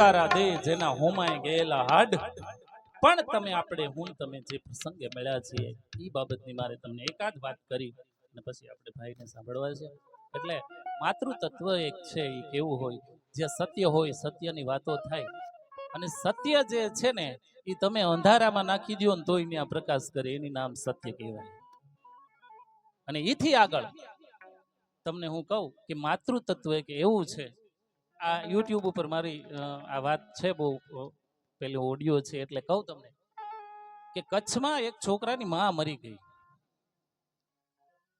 હજી દે જેના હોમાય ગયેલા હાડ. પણ તમે આપણે હું તમે જે પ્રસંગે મળ્યા છીએ એ બાબતની મારે તમને એકાદ વાત કરી અને પછી આપણે ભાઈને સાંભળવા છે. એટલે માતૃતત્વ એક છે એ કેવું હોય, જે સત્ય હોય, સત્યની વાતો થાય. અને સત્ય જે છે ને એ તમે અંધારામાં નાખી દો ને તોય ત્યાં પ્રકાશ કરે, એની નામ સત્ય કહેવાય. અને એથી આગળ તમને હું કહું કે માતૃતત્વ એક એવું છે આ યુટ્યુબ ઉપર મારી આ વાત છે બહુ પેલો ઓડિયો છે એટલે કહું તમને કે કચ્છમાં એક છોકરાની માં મરી ગઈ.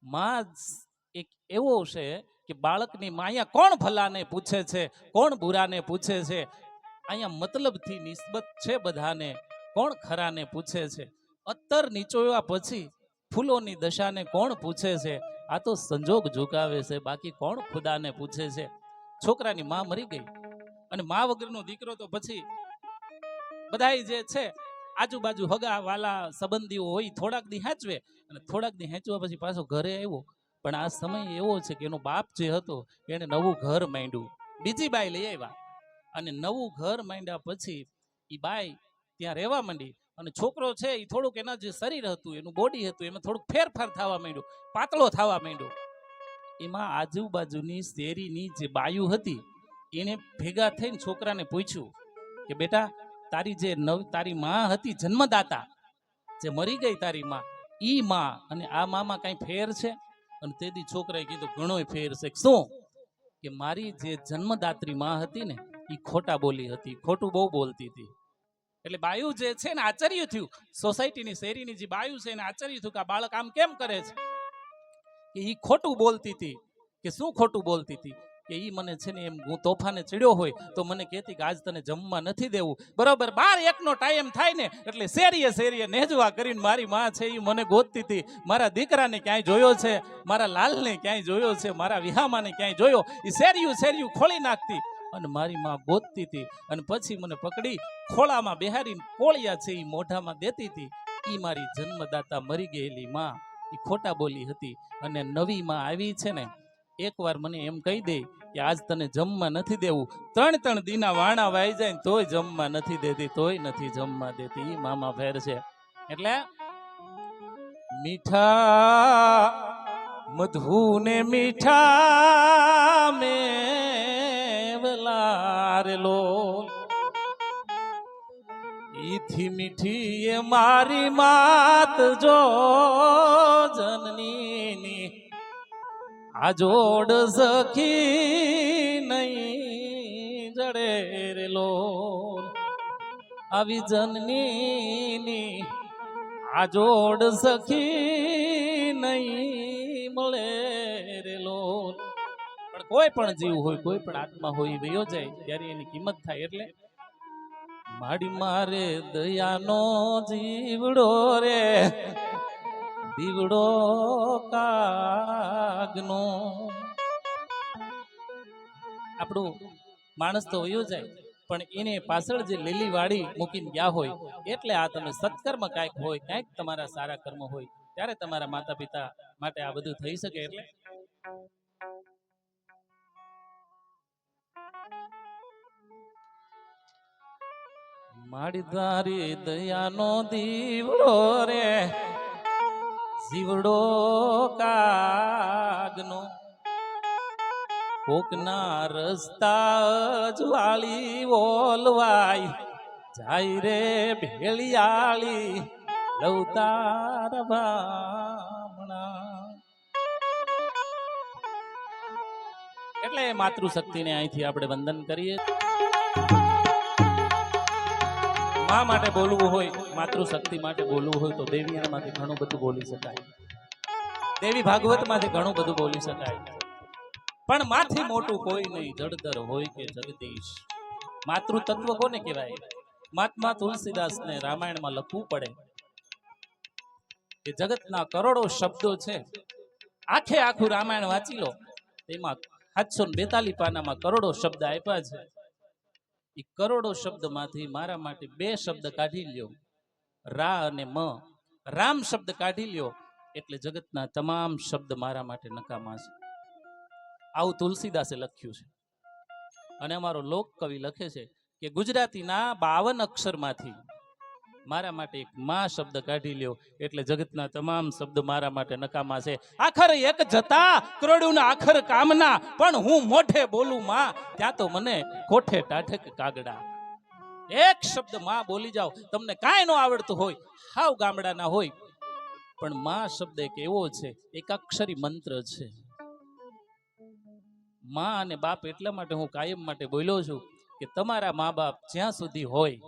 માં એક એવો છે કે બાળકની માયા કોણ ભલાને પૂછે છે, કોણ બુરાને પૂછે છે? અહીંયા મતલબથી નિસ્બત છે બધાને કોણ ખરાને પૂછે છે? અત્તર નીચોવા પછી ફૂલોની દશાને કોણ પૂછે છે? આ તો સંજોગ ઝુકાવે છે, બાકી કોણ ખુદાને પૂછે છે? છોકરાની માં મરી ગઈ. અને માં વગરનો દીકરો તો પછી બધાય જે છે, આજુબાજુ હગા વાલા સંબંધીઓ હોય, થોડાક દી હેંચવે અને થોડાક દી હેંચવા પછી પાછો ઘરે આવ્યો. પણ આ સમય એવો છે કે એનો બાપ જે હતો, એને નવું ઘર માંડ્યું. બીજી બાઈ લઈ આવ્યા. અને નવું ઘર માંડ્યા પછી એ બાઈ ત્યાં રહેવા માંડી. અને છોકરો છે એ થોડુંક એના જે શરીર હતું, એનું બોડી હતું, એમાં થોડુંક ફેરફાર થવા માંડ્યું, પાતળો થવા માંડ્યો. એમાં આજુબાજુની શેરીની જે બાયુ હતી, એને ભેગા થઈને છોકરાને પૂછ્યું કે, બેટા, તારી જે નવ, તારી માં હતી જન્મદાતા, જે મરી ગઈ તારી માં, ઈ માં અને આ મામાં કાંઈ ફેર છે? અને તેથી છોકરાએ કીધું ઘણોય ફેર છે. શું? કે મારી જે જન્મદાત્રી માં હતી ને એ ખોટા બોલી હતી, ખોટું બહુ બોલતી હતી. એટલે બાયુ જે છે ને, આશ્ચર્ય થયું. સોસાયટીની શેરીની જે બાયુ છે એને આશ્ચર્ય થયું કે આ બાળક આમ કેમ કરે છે? કે એ ખોટું બોલતી હતી. કે શું ખોટું બોલતી હતી? કે એ મને છે ને એમ હું તોફાને ચડ્યો હોય, તો મને કહેતી કે આજ તને જમવા નથી દેવું. બરાબર, બાર એકનો ટાઈમ થાય ને, એટલે શેરીએ શેરીએ નેજવા કરીને મારી માં છે એ મને ગોતતી હતી. મારા દીકરાને ક્યાંય જોયો છે, મારા લાલને ક્યાંય જોયો છે, મારા વિહામાને ક્યાંય જોયો એ શેરિયું શેરિયું ખોલી નાખતી અને મારી માં ગોતતી હતી. અને પછી મને પકડી, ખોળામાં બેહારીને કોળિયા છે એ મોઢામાં દેતી હતી. એ મારી જન્મદાતા મરી ગયેલી માં. ઈ ખોટા બોલી હતી. અને નવીમાં આવી છે ને, એકવાર મને એમ કહી દે કે આજ તને જમવા નથી દેવું. ત્રણ ત્રણ દીના વાણા વાઈ જાય ને તોય જમવા નથી દેતી, તોય નથી જમવા દેતી. ઈ મામા ફેર છે. એટલે મીઠા મધુ ને મીઠા મેવલાર રે ઈથી મીઠી એ મારી માત જો જનની આ જોડ સખી નહીં જડે રે લોલ. આવી જનની આ જોડ સખી નહીં મળે રે લોલ. પણ કોઈ પણ જીવ હોય, કોઈ પણ આત્મા હોય વયો જાય, ત્યારે એની કિંમત થાય એટલે માડી મારે દયાનો જીવડો રે. દીવડો કાગનો. આપણું માણસ તો વયો જાય, પણ એને પાછળ જે લીલી વાડી મૂકીને ગયા હોય, એટલે આ તમે સત્કર્મ કાંઈક હોય, કાંઈક તમારા સારા કર્મ હોય, ત્યારે તમારા માતા પિતા માટે આ બધું થઈ શકે એટલે? માડી તારી દયાનો દીવડો રે. જીવડો કાગનો. કોકના રસ્તા અજવાળી ઓલવાય જાય રે ભેળિયાળી લવતાર ભામણા એટલે માતૃશક્તિને અહીંથી આપણે વંદન કરીએ. મા માટે બોલવું હોય, માતૃશક્તિ માટે બોલવું હોય તો દેવીયામાંથી ઘણું બધું બોલી શકાય. દેવી ભાગવતમાંથી ઘણું બધું બોલી શકાય. પણ માથી મોટું કોઈ નહીં, જળધર હોય કે જગદીશ. માતૃતત્વ કોને કહેવાય? મહાત્મા તુલસીદાસને રામાયણમાં લખવું પડે કે જગતના કરોડો શબ્દો છે. આખે આખું રામાયણ વાંચી લો. તેમાં સાતસો ને બેતાલીસ પાનામાં કરોડો શબ્દ આપ્યા છે. એ કરોડો શબ્દમાંથી મારા માટે બે શબ્દ કાઢી લ્યો. રા અને મ. રામ શબ્દ કાઢી લ્યો એટલે જગતના તમામ શબ્દ મારા માટે નકામા છે. આવું તુલસીદાસે લખ્યું છે. અને અમારો લોક કવિ લખે છે કે ગુજરાતીના બાવન અક્ષરમાંથી મારા માટે એક માં શબ્દ કાઢી લ્યો. એટલે જગતના તમામ શબ્દ મારા માટે નકામા છે. આખર એક જતા કરોડુના આખર કામના. પણ હું મોઢે બોલું, માં, ત્યાં તો મને કોઠે ટાઠક કાગડા. એક શબ્દમાં બોલી જાઓ, તમને કાંઈ ન આવડતું હોય, હાવ ગામડાના હોય. પણ માં શબ્દ એક એવો છે એક અક્ષરી મંત્ર છે. માં અને બાપ એટલા માટે હું કાયમ માટે બોલ્યો છું કે તમારા મા બાપ જ્યાં સુધી હોય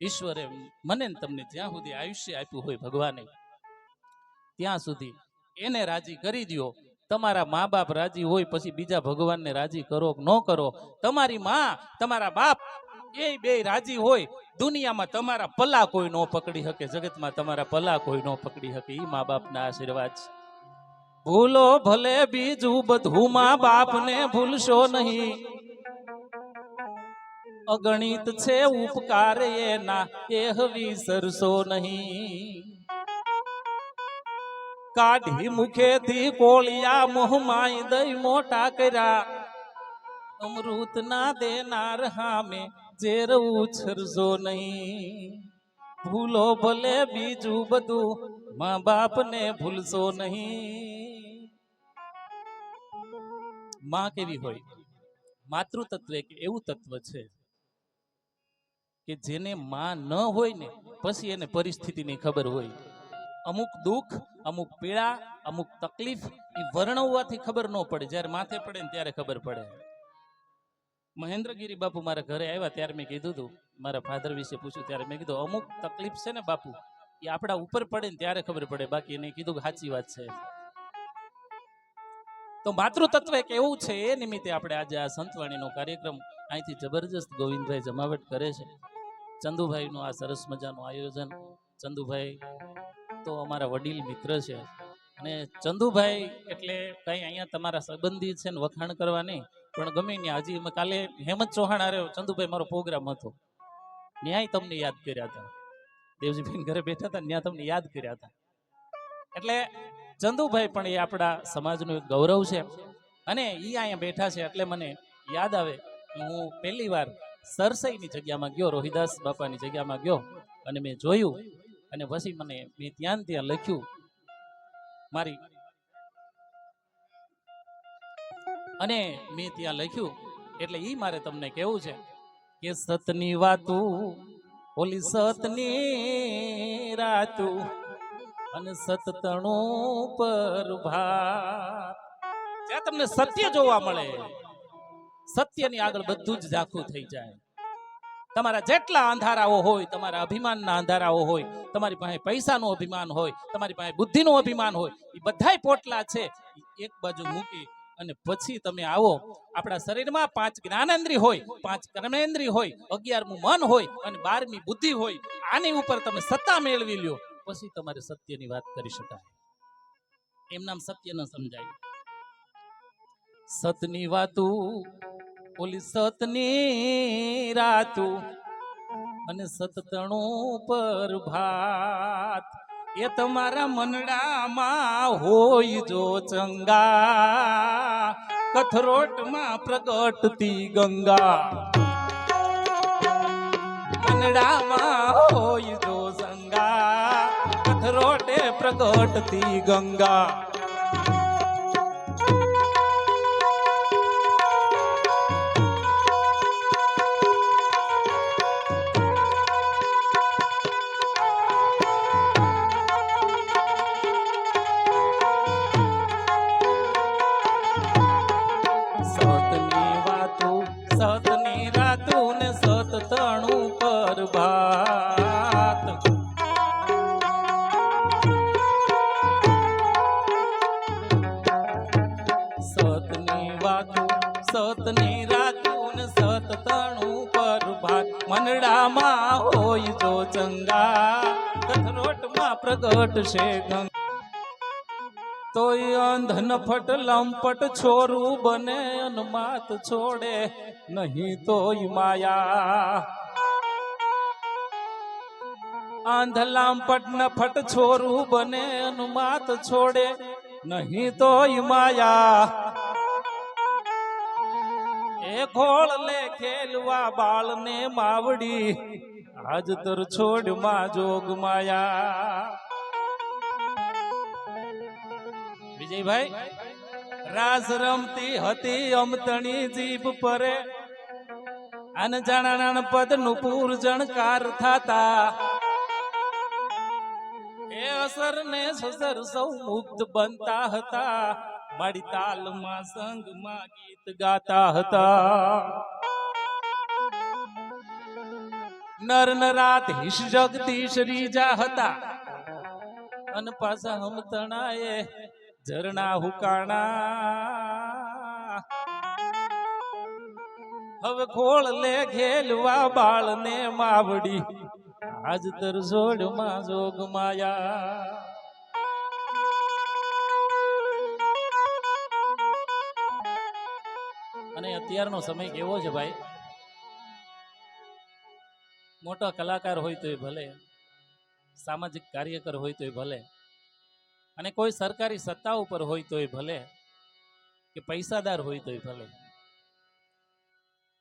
ઈશ્વરે મને તમને જ્યાં સુધી આયુષ્ય આપ્યું હોય ભગવાને, ત્યાં સુધી એને રાજી કરી દ્યો. તમારા મા બાપ રાજી હોય પછી બીજા ભગવાનને રાજી કરો ન કરો, તમારી માં, તમારા બાપ એ બે રાજી હોય, દુનિયામાં તમારા પલ્લા કોઈ ન પકડી શકે, જગતમાં તમારા પલ્લા કોઈ ન પકડી શકે એ મા બાપના આશીર્વાદ છે. ભૂલો ભલે બીજું બધું મા બાપને ભૂલશો નહીં. અગણિત છે ઉપકાર એના એ વિસરશો નહીં. કાઢી મુખેથી કોળિયા મોહમાય દઈ મોટા કર્યા. અમૃત ના દેનાર હામે ઝેર ઉછરજો નહીં. ભૂલો ભલે બીજું બધું મા બાપને ભૂલશો નહીં. માં કેવી હોય? માતૃતત્વ એક એવું તત્વ છે કે જેને માં ન હોય ને, પછી એને પરિસ્થિતિની ખબર હોય. અમુક દુઃખ, અમુક પીડા, અમુક તકલીફ, એ વર્ણવવાથી ખબર ન પડે. જ્યારે માથે પડે ને ત્યારે ખબર પડે. મહેન્દ્રગીરી બાપુ મારા ઘરે આવ્યા ત્યારે મેં કીધું હતું મારા ફાધર વિશે પૂછ્યું ત્યારે મેં કીધું, અમુક તકલીફ છે ને બાપુ, એ આપણા ઉપર પડે ને ત્યારે ખબર પડે. બાકી એને કીધું સાચી વાત છે. તો માતૃતત્વ એક એવું છે, એ નિમિત્તે આપણે આજે આ સંતવાણીનો કાર્યક્રમ અહીંથી જબરજસ્ત ગોવિંદભાઈ જમાવટ કરે છે. ચંદુભાઈનું આ સરસ મજાનું આયોજન. ચંદુભાઈ તો અમારા વડીલ મિત્ર છે. અને ચંદુભાઈ એટલે કઈ અહીંયા તમારા સંબંધી છે ને વખાણ કરવા નહીં, પણ ગમે ને હજી કાલે હેમંત ચૌહાણ આરે ચંદુભાઈ મારો પ્રોગ્રામ હતો. ન્યાય તમને યાદ કર્યા હતા. દેવજીભાઈ ઘરે બેઠા હતા ત્યાં તમને યાદ કર્યા હતા. એટલે ચંદુભાઈ પણ એ આપણા સમાજનું એક ગૌરવ છે. અને એ અહીંયા બેઠા છે એટલે મને યાદ આવે હું પહેલી વાર સરસઈની જગ્યામાં ગયો, રોહિદાસ બાપાની જગ્યામાં ગયો અને મેં જોયું અને પછી મને મેં ત્યાં ત્યાં લખ્યું, મારી અને મેં ત્યાં લખ્યું, એટલે એ મારે તમને કેવું છે કે સતની વાતું, ઓલી સતની રાતું અને સતતણું પર ભા તમને સત્ય જોવા મળે સત્યની આગળ બધું જ ઝાખું થઈ જાય. તમારા જેટલા અંધારાઓ હોય, તમારા અભિમાનના અંધારાઓ હોય, તમારી પાસે પૈસાનું અભિમાન હોય, તમારી પાસે બુદ્ધિનું અભિમાન હોય, એ બધાય પોટલા છે. એક બાજુ મૂકી અને પછી તમે આવો. આપણા શરીરમાં પાંચ જ્ઞાનેન્દ્રી હોય, પાંચ કર્મેન્દ્રિય હોય, અગિયારમું મન હોય અને બારમી બુદ્ધિ હોય, આની ઉપર તમે સત્તા મેળવી લ્યો, પછી તમારે સત્યની વાત કરી શકાય. એમ નામ સત્ય ન સમજાય. સતની વાતું ઓલી સતની રાતું અને સતતણું પર ભાત. એ તમારા મનડામાં હોય જો ચંગા. કથરોટમાં પ્રગટતી ગંગા. મનડામાં હોય જો સંગા કથરોટે પ્રગટતી ગંગા. સતની રાતું ને સત તણું પર ભાગ. મનડામાં હોય જો ચંગા, કથરોટમાં પ્રગટ છે ગંગા. તોય અંધન ફટ લંપટ છોરું બને, અનમાત છોડે નહીં તોય માયા. અંધ લાંપટ ન ફટ છોરું બને, અનુમાત છોડે નહીં તોય માયા. ખોળ લે ખેલવા બાળને માવડી. આજ તર છોડમાં જોગ માયા. વિજયભાઈ, રાસ રમતી હતી અમતણી જીભ પરે. અન જાણાણ પદનું પૂરજણકાર થાતા. એ અસર ને સસર સૌ મુક્ત બનતા હતા. મારી તાલમાં સંગમાં ગીત ગાતા હતા. નર નરાત હિશ જગદીશ રીજા હતા. અન પાછા હમતણાએ ઝરણા હુકાણા. હવે ખોળ લે ખેલવા બાળને માવડી. આજ તર જોડમાં જોગ માયા. અને અત્યારનો સમય કેવો છે ભાઈ? મોટો કલાકાર હોય તોય ભલે, સામાજિક કાર્યકર હોય તોય ભલે, અને કોઈ સરકારી સત્તા ઉપર હોય તોય ભલે, કે પૈસાદાર હોય તોય ભલે.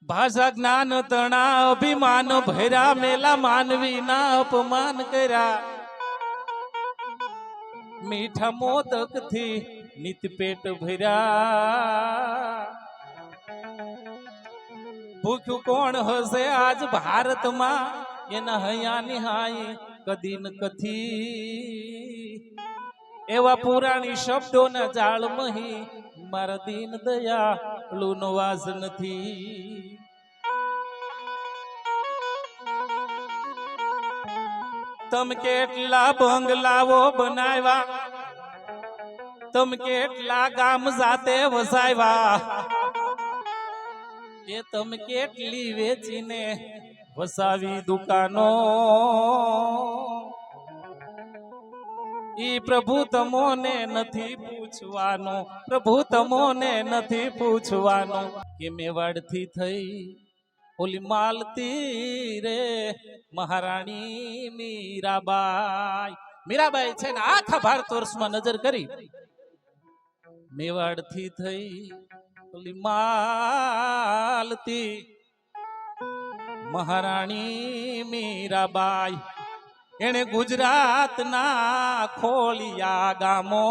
ભાષા જ્ઞાન તણા અભિમાન ભૈરા મેલા માનવી ના અપમાન કર્યા. મીઠા મોદકથી નિત પેટ ભર્યા. ભૂખ્યું કોણ હશે આજ ભારતમાં? એના હૈયા નિહાય કદી ન કથી. એવા પુરાણી શબ્દોના જાળમહી મારા દીન દયાળુનો વાસ નથી. તમ કેટલા બંગલાઓ બનાવ્યા? તમ કેટલા ગામ જાતે વસાવ્યા? એ તમે કેટલી વેચીને વસાવી દુકાનો? ઈ પ્રભુ તમોને નથી પૂછવાનો, પ્રભુ તમોને નથી પૂછવાનો કે મેવાડથી થઈ ઓલી માલતી રે મહારાણી મીરાબાઈ. મીરાબાઈ છે ને આખા ભારત વર્ષમાં નજર કરી. મેવાડથી થઈ ઓલી માલતી. મહારાણી મીરાબાઈ, એણે ગુજરાતના ખોલિયા ગામો,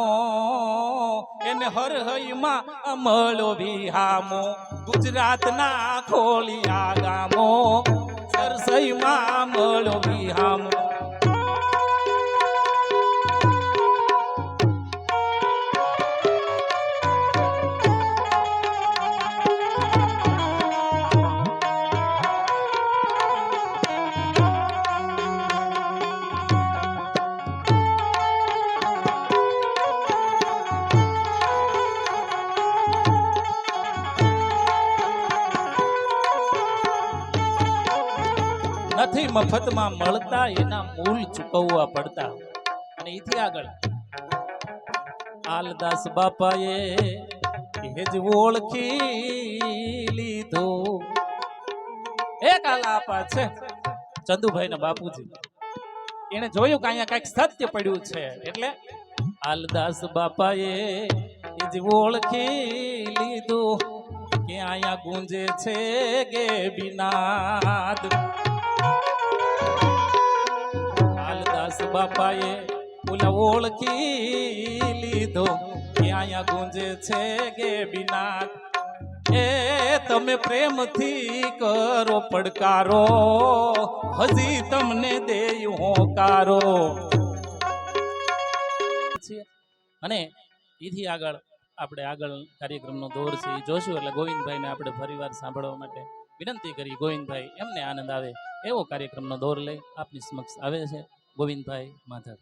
એને હર હઈમાં અમળો વિહામો. ગુજરાતના ખોલિયા ગામો, સરસઈમાં અમળો વિહામો. મફતમાં મળતા એના મૂલ ચૂકવવા પડતા અને એથી આગળ આલદાસ બાપાએ એ જ ઓળખી લીધો. એક આલાપા છે, ચંદુભાઈ ના બાપુજી. એને જોયું કે અહીંયા કંઈક સત્ય પડ્યું છે, એટલે આલદાસ બાપાએ એ જ ઓળખી લીધું કે અહીંયા ગુંજે છે કે બિનાદ. બાપાએ ઓલા ઓળખી લીધો. ક્યાં ગુંજે છે કે બિનાદ એ તમે પ્રેમથી કરો પડકારો. હજી તમને દેયું હોકારો અને એથી આગળ આપણે આગળ કાર્યક્રમનો દોર છે, એ જોશું. એટલે ગોવિંદભાઈને આપણે ફરીવાર સાંભળવા માટે વિનંતી કરી. ગોવિંદભાઈ, એમને આનંદ આવે એવો કાર્યક્રમનો દોર લઈ આપની સમક્ષ આવે છે. ગોવિંદભાઈ માધર